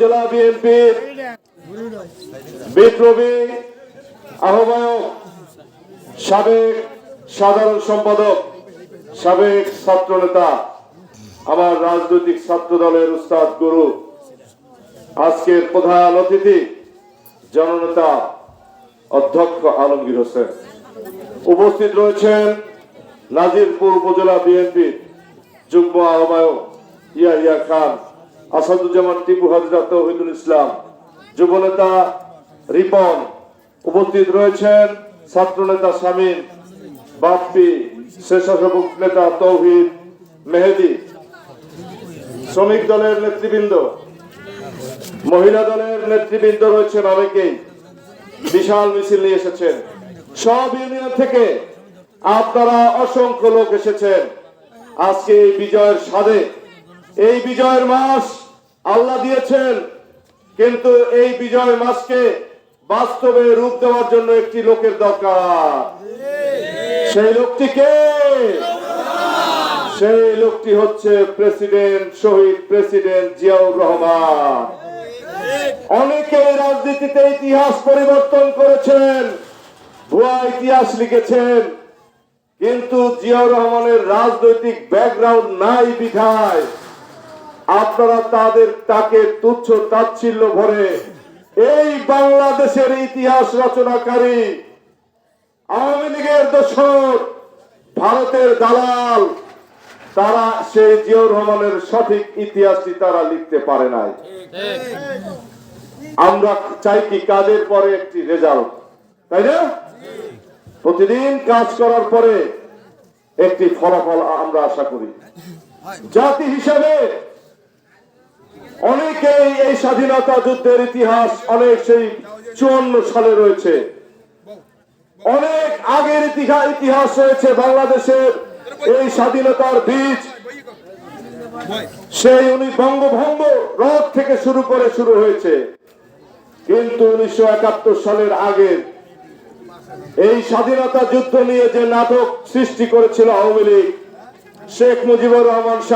জেলা বিএনপির বিপ্লবী আহ্বায়ক, সাবেক সাধারণ সম্পাদক, সাবেক ছাত্র নেতা আমার রাজনৈতিক ছাত্র দলের উস্তাদ গুরু, আজকের প্রধান অতিথি, জননেতা, অধ্যক্ষ আলমগীর হোসেন। উপস্থিত রয়েছেন নাজিরপুর উপজেলা বিএনপির যুগ্ম আহ্বায়ক ইয়া ইয়া খান। আসাদুজ্জামান টিপু হাজরা তৌহিদুল ইসলাম। যুবনেতা রিপন উপস্থিত রয়েছেন, ছাত্রনেতা শামীম, বাপ্পি, স্বেচ্ছাসেবক নেতা তৌহিদ মেহেদি, শ্রমিক দলের নেতৃবৃন্দ, মহিলা দলের নেতৃবৃন্দ রয়েছেন অনেকেই। বিশাল মিছিল নিয়ে এসেছেন। সব ইউনিয়ন থেকে আপনারা অসংখ্য লোক এসেছেন। আজকে এই বিজয়ের স্বাদে এই বিজয়ের মাস আল্লাহ দিয়েছেন, কিন্তু এই বিজয় মাসকে বাস্তবে রূপ দেওয়ার জন্য একটি লোকের দরকার। সেই লোকটিকে সেই লোকটি হচ্ছে প্রেসিডেন্ট, শহীদ প্রেসিডেন্ট জিয়াউর রহমান। অনেকে রাজনীতিতে ইতিহাস পরিবর্তন করেছেন, ভুয়া ইতিহাস লিখেছেন, কিন্তু জিয়াউর রহমানের রাজনৈতিক ব্যাকগ্রাউন্ড নাই বিধায় আপনারা তাদের, তাকে তুচ্ছ তাচ্ছিল্য ভরে এই বাংলাদেশের ইতিহাস রচনাকারী আওয়ামী লীগের দোষর ভারতের দালাল, তারা সেই জিয়াউর রহমানের সঠিক ইতিহাসটি তারা লিখতে পারে নাই। আমরা চাই কি কাজের পরে একটি রেজাল্ট তাই না? প্রতিদিন কাজ করার পরে একটি ফলাফল আমরা আশা করি। জাতি হিসাবে অনেকেই এই স্বাধীনতা যুদ্ধের ইতিহাস অনেক সেই চুয়ান্ন সালে রয়েছে। অনেক আগের ইতিহাস রয়েছে বাংলাদেশের এই স্বাধীনতার বীজ। সেই উনি বঙ্গভঙ্গ রথ থেকে শুরু করে শুরু হয়েছে। কিন্তু উনিশশো একাত্তর সালের আগে এই স্বাধীনতা যুদ্ধ নিয়ে যে নাটক সৃষ্টি করেছিল আওয়ামী লীগ, শেখ মুজিবুর রহমান